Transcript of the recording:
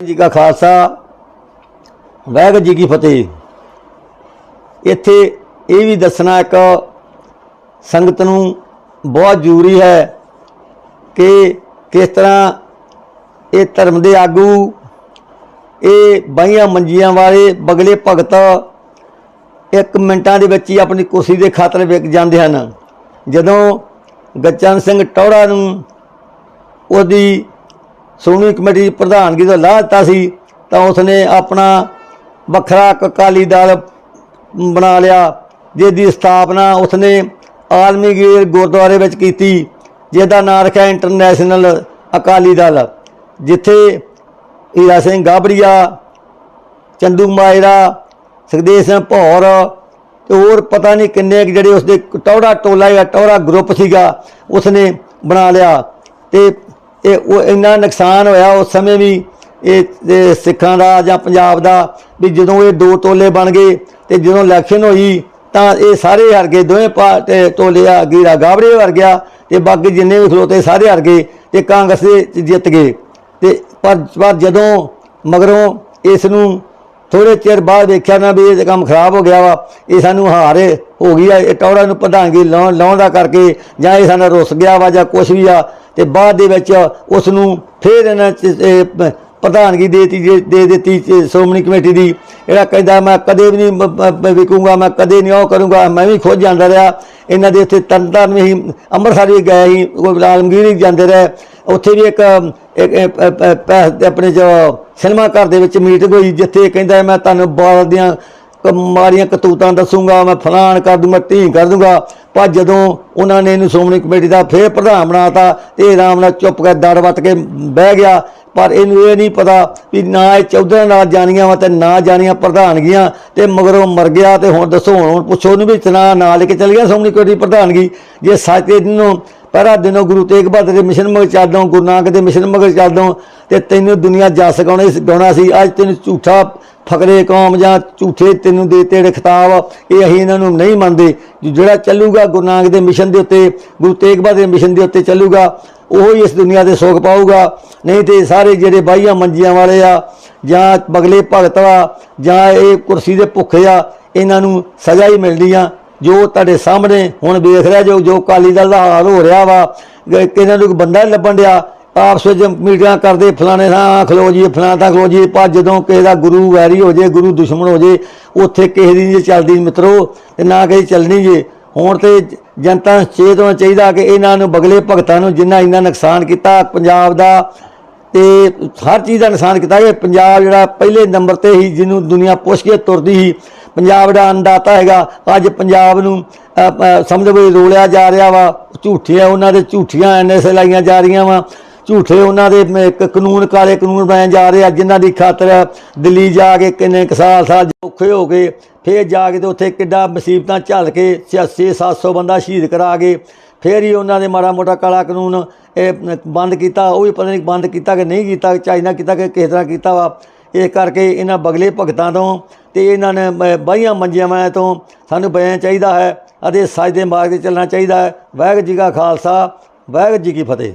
ਜੀ ਕਾ ਖਾਲਸਾ, ਵਾਹਿਗੁਰੂ ਜੀ ਕੀ ਫਤਿਹ। ਇੱਥੇ ਇਹ ਵੀ ਦੱਸਣਾ ਇੱਕ ਸੰਗਤ ਨੂੰ ਬਹੁਤ ਜ਼ਰੂਰੀ ਹੈ ਕਿ ਕਿਸ ਤਰ੍ਹਾਂ ਇਹ ਧਰਮ ਦੇ ਆਗੂ, ਇਹ ਬਾਈਆਂ ਮੰਜੀਆਂ ਵਾਲੇ ਬਗਲੇ ਭਗਤ ਇੱਕ ਮਿੰਟਾਂ ਦੇ ਵਿੱਚ ਹੀ ਆਪਣੀ ਕੁਰਸੀ ਦੇ ਖਾਤਰ ਵਿਕ ਜਾਂਦੇ ਹਨ। ਜਦੋਂ ਗੱਚਨ ਸਿੰਘ ਟੌੜਾ ਨੂੰ ਉਹਦੀ ਸ਼੍ਰੋਮਣੀ ਕਮੇਟੀ ਦੀ ਪ੍ਰਧਾਨਗੀ ਤੋਂ ਲਾਹ ਦਿੱਤਾ ਸੀ, ਤਾਂ ਉਸਨੇ ਆਪਣਾ ਵੱਖਰਾ ਅਕਾਲੀ ਦਲ ਬਣਾ ਲਿਆ ਜਿਸ ਦੀ ਸਥਾਪਨਾ ਉਸਨੇ ਆਲਮਗੀਰ ਗੁਰਦੁਆਰੇ ਵਿੱਚ ਕੀਤੀ, ਜਿਹਦਾ ਨਾਮ ਰੱਖਿਆ ਇੰਟਰਨੈਸ਼ਨਲ ਅਕਾਲੀ ਦਲ, ਜਿੱਥੇ ਹੀਰਾ ਸਿੰਘ ਗਾਬੜੀਆ ਚੰਦੂ ਮਾਇਰਾ, ਸੁਖਦੇਵ ਸਿੰਘ ਭੌਰ ਤੇ ਹੋਰ ਪਤਾ ਨਹੀਂ ਕਿੰਨੇ ਕੁ ਜਿਹੜੇ ਉਸਦੇ ਟੌੜਾ ਟੋਲਾ ਜਾਂ ਟੌੜਾ ਗਰੁੱਪ ਸੀਗਾ, ਉਸਨੇ ਬਣਾ ਲਿਆ ਤੇ ਇਹ ਉਹ ਇੰਨਾ ਨੁਕਸਾਨ ਹੋਇਆ ਉਸ ਸਮੇਂ ਵੀ ਇਹ ਸਿੱਖਾਂ ਦਾ ਜਾਂ ਪੰਜਾਬ ਦਾ ਵੀ ਜਦੋਂ ਇਹ ਦੋ ਟੋਲੇ ਬਣ ਗਏ ਤੇ ਜਦੋਂ ਇਲੈਕਸ਼ਨ ਹੋਈ ਤਾਂ ਇਹ ਸਾਰੇ ਹਰ ਗਏ ਦੋਵੇਂ ਪਾਰਟੀ ਟੋਲੇ ਆ ਗੀਰਾ ਗਾਬਰੇ ਵਰ ਗਿਆ ਤੇ ਬਾਕੀ ਜਿੰਨੇ ਵੀ ਖਲੋਤੇ ਸਾਰੇ ਹਰ ਗਏ ਤੇ ਕਾਂਗਰਸ ਦੇ ਜਿੱਤ ਗਏ। ਤੇ ਪਰ ਪਰ ਜਦੋਂ ਮਗਰੋਂ ਇਸ ਨੂੰ ਥੋੜੇ ਚਿਰ ਬਾਅਦ ਵੇਖਿਆ ਨਾ ਵੀ ਇਹ ਕੰਮ ਖਰਾਬ ਹੋ ਗਿਆ ਵਾ, ਇਹ ਸਾਨੂੰ ਹਾਰ ਹੋ ਗਈ ਆ, ਇਹ ਟੌੜਾ ਨੂੰ ਪ੍ਰਧਾਨਗੀ ਲਾਉਣ ਲਾਉਣ ਦਾ ਕਰਕੇ ਜਾਂ ਇਹ ਸਾਨੂੰ ਰੁੱਸ ਗਿਆ ਵਾ ਜਾਂ ਕੁਝ ਵੀ ਆ ਤੇ ਬਾਅਦ ਦੇ ਵਿੱਚ ਉਸ ਨੂੰ ਫੇਰ ਇਹਨਾਂ ਚ ਪ੍ਰਧਾਨਗੀ ਦੇਤੀ ਜੇ- ਦੇ ਦਿੱਤੀ ਸ਼੍ਰੋਮਣੀ ਕਮੇਟੀ ਦੀ। ਜਿਹੜਾ ਕਹਿੰਦਾ, ਮੈਂ ਕਦੇ ਵੀ ਨਹੀਂ ਵਿਕੂੰਗਾ, ਮੈਂ ਕਦੇ ਨਹੀਂ ਉਹ ਕਰੂੰਗਾ, ਮੈਂ ਵੀ ਖੁਦ ਜਾਂਦਾ ਰਿਹਾ। ਇਹਨਾਂ ਦੇ ਉੱਥੇ ਤਨਤਨ ਵੀ ਅੰਮ੍ਰਿਤਸਰ ਵੀ ਗਏ ਸੀ, ਉਹ ਆਲਮਗੀਰ ਵੀ ਜਾਂਦੇ ਰਹੇ। ਉੱਥੇ ਵੀ ਇੱਕ ਆਪਣੇ ਜੋ ਸਿਨੇਮਾ ਘਰ ਦੇ ਵਿੱਚ ਮੀਟਿੰਗ ਹੋਈ, ਜਿੱਥੇ ਕਹਿੰਦਾ, ਮੈਂ ਤੁਹਾਨੂੰ ਬਾਲ ਦੀਆਂ ਮਾਰੀਆਂ ਕਤੂਤਾਂ ਦੱਸੂਗਾ, ਮੈਂ ਫਲਾਣ ਕਰ ਦੂੰਗਾ ਢੀਂ ਕਰ ਦੂੰਗਾ। ਪਰ ਜਦੋਂ ਉਹਨਾਂ ਨੇ ਇਹਨੂੰ ਸ਼੍ਰੋਮਣੀ ਕਮੇਟੀ ਦਾ ਫੇਰ ਪ੍ਰਧਾਨ ਬਣਾਤਾ, ਤੇ ਇਹ ਆਰਾਮ ਨਾਲ ਚੁੱਪ ਕੇ ਦੜ ਵੱਟ ਕੇ ਬਹਿ ਗਿਆ। ਪਰ ਇਹਨੂੰ ਇਹ ਨਹੀਂ ਪਤਾ ਵੀ ਨਾ ਇਹ ਚੌਧਰਾਂ ਨਾਲ ਜਾਣੀਆਂ ਵਾ ਤੇ ਨਾ ਜਾਣੀਆਂ ਪ੍ਰਧਾਨਗੀਆਂ ਤੇ ਮਗਰੋਂ ਮਰ ਗਿਆ ਤੇ ਹੁਣ ਦੱਸੋ ਹੁਣ ਪੁੱਛੋ ਉਹਨੂੰ ਵੀ ਚਨਾ ਨਾਲ ਲੈ ਕੇ ਚੱਲ ਗਿਆ ਸ਼੍ਰੋਮਣੀ ਕਮੇਟੀ ਪ੍ਰਧਾਨਗੀ। ਜੇ ਸੱਚ ਦੇ ਦਿਨੋਂ ਪਹਿਰਾ ਦਿਨੋਂ ਗੁਰੂ ਤੇਗ ਬਹਾਦਰ ਦੇ ਮਿਸ਼ਨ ਮਗਰ ਚੱਲਦੋਂ, ਗੁਰੂ ਨਾਨਕ ਦੇ ਮਿਸ਼ਨ ਮਗਰ ਚੱਲਦੋਂ, ਤੇ ਤੈਨੂੰ ਦੁਨੀਆ ਜਸ ਗਾਉਣੇ ਗਾਉਣਾ ਸੀ, ਅੱਜ ਤੈਨੂੰ ਝੂਠਾ ਫਕਰੇ ਕੌਮ ਜਾਂ ਝੂਠੇ ਤੈਨੂੰ ਦੇ ਤੇੜੇ ਖਿਤਾਬ, ਇਹ ਅਸੀਂ ਇਹਨਾਂ ਨੂੰ ਨਹੀਂ ਮੰਨਦੇ। ਜਿਹੜਾ ਚੱਲੂਗਾ ਗੁਰੂ ਨਾਨਕ ਦੇ ਮਿਸ਼ਨ ਦੇ ਉੱਤੇ, ਗੁਰੂ ਤੇਗ ਬਹਾਦਰ ਦੇ ਮਿਸ਼ਨ ਦੇ ਉੱਤੇ ਚੱਲੂਗਾ ਉਹ ਹੀ ਇਸ ਦੁਨੀਆ ਦੇ ਸੁੱਖ ਪਾਊਗਾ। ਨਹੀਂ ਤੇ ਸਾਰੇ ਜਿਹੜੇ ਬਾਈਆਂ ਮੰਜੀਆਂ ਵਾਲੇ ਆ, ਜਾਂ ਬਗਲੇ ਭਗਤ ਵਾ ਜਾਂ ਇਹ ਕੁਰਸੀ ਦੇ ਭੁੱਖੇ ਆ, ਇਹਨਾਂ ਨੂੰ ਸਜ਼ਾ ਹੀ ਮਿਲਦੀ ਆ। ਜੋ ਤੁਹਾਡੇ ਸਾਹਮਣੇ ਹੁਣ ਵੇਖ ਰਿਹਾ, ਜੋ ਜੋ ਕਾਲੀ ਦਲ ਦਾ ਹਾਲ ਹੋ ਰਿਹਾ ਵਾ, ਕਿ ਇਹਨਾਂ ਨੂੰ ਬੰਦਾ ਹੀ ਲੱਭਣ ਡਿਆ। ਆਪਸ ਵਿੱਚ ਮੀਟਿੰਗਾਂ ਕਰਦੇ, ਫਲਾਣੇ ਥਾਂ ਖਲੋ ਜੀ ਫਲਾਣਾ ਥਾਂ ਖਲੋ ਜੀ ਪਰ ਜਦੋਂ ਕਿਸੇ ਦਾ ਗੁਰੂ ਵੈਰੀ ਹੋ ਜੇ ਗੁਰੂ ਦੁਸ਼ਮਣ ਹੋ ਜੇ ਉੱਥੇ ਕਿਸੇ ਦੀ ਜੇ ਚੱਲਦੀ ਮਿੱਤਰੋ, ਤੇ ਨਾ ਕਿਸੇ ਚੱਲਣੀ ਜੇ। ਹੁਣ ਤੇ ਜਨਤਾ ਨੂੰ ਚੇਤ ਹੋਣਾ ਚਾਹੀਦਾ ਕਿ ਇਹਨਾਂ ਨੂੰ ਬਗਲੇ ਭਗਤਾਂ ਨੂੰ ਜਿੰਨਾ ਇੰਨਾ ਨੁਕਸਾਨ ਕੀਤਾ ਪੰਜਾਬ ਦਾ ਤੇ ਹਰ ਚੀਜ਼ ਦਾ ਨੁਕਸਾਨ ਕੀਤਾ। ਇਹ ਪੰਜਾਬ ਜਿਹੜਾ ਪਹਿਲੇ ਨੰਬਰ ਤੇ ਹੀ ਜਿਹਨੂੰ ਦੁਨੀਆ ਪੁੱਛ ਕੇ ਤੁਰਦੀ ਸੀ ਪੰਜਾਬ ਦਾ ਅੰਦਾਤਾ ਹੈਗਾ। ਅੱਜ ਪੰਜਾਬ ਨੂੰ ਅ, ਅ, ਸਮਝੋ ਵੀ ਰੋਲਿਆ ਜਾ ਰਿਹਾ ਵਾ। ਝੂਠੀਆਂ ਉਹਨਾਂ ਦੇ ਝੂਠੀਆਂ ਐਨਐਸਏ ਲਾਈਆਂ ਜਾ ਰਹੀਆਂ ਵਾ। ਝੂਠੇ ਉਹਨਾਂ ਦੇ ਕਾਨੂੰਨ ਕਾਲੇ ਕਾਨੂੰਨ ਬਣਾਏ ਜਾ ਰਹੇ ਆ ਜਿਨ੍ਹਾਂ ਦੀ ਖਾਤਰ ਦਿੱਲੀ ਜਾ ਕੇ ਕਿੰਨੇ ਕੁ ਸਾਲ ਸਾਲ ਔਖੇ ਹੋ ਗਏ। ਫੇਰ ਜਾ ਕੇ ਤੇ ਉੱਥੇ ਕਿੱਡਾ ਮੁਸੀਬਤਾਂ ਝੱਲ ਕੇ 6 700 ਬੰਦਾ ਸ਼ਹੀਦ ਕਰਾ ਕੇ ਫੇਰ ਹੀ ਉਹਨਾਂ ਦੇ ਮਾੜਾ ਮੋਟਾ ਕਾਲਾ ਕਾਨੂੰਨ, ਇਹ ਬੰਦ ਕੀਤਾ, ਉਹ ਵੀ ਪਤਾ ਨਹੀਂ ਬੰਦ ਕੀਤਾ ਕਿ ਨਹੀਂ ਕੀਤਾ ਚਾਈਨਾ ਕੀਤਾ ਕਿ ਕਿਸ ਤਰ੍ਹਾਂ ਕੀਤਾ ਵਾ। ਇਸ ਕਰਕੇ ਇਹਨਾਂ ਬਗਲੇ ਭਗਤਾਂ ਤੋਂ ਤੇ ਇਹਨਾਂ ਨੇ ਮ- ਬਾਹੀਆਂ ਮੰਜੀਆਂ ਤੋਂ ਸਾਨੂੰ ਬਚਣਾ ਚਾਹੀਦਾ ਹੈ ਅਤੇ ਸੱਚ ਦੇ ਮਾਰਗ ਤੇ ਚੱਲਣਾ ਚਾਹੀਦਾ ਹੈ। ਵਾਹਿਗੁਰੂ ਜੀ ਕਾ ਖਾਲਸਾ, ਵਾਹਿਗੁਰੂ ਜੀ ਕੀ ਫਤਿਹ।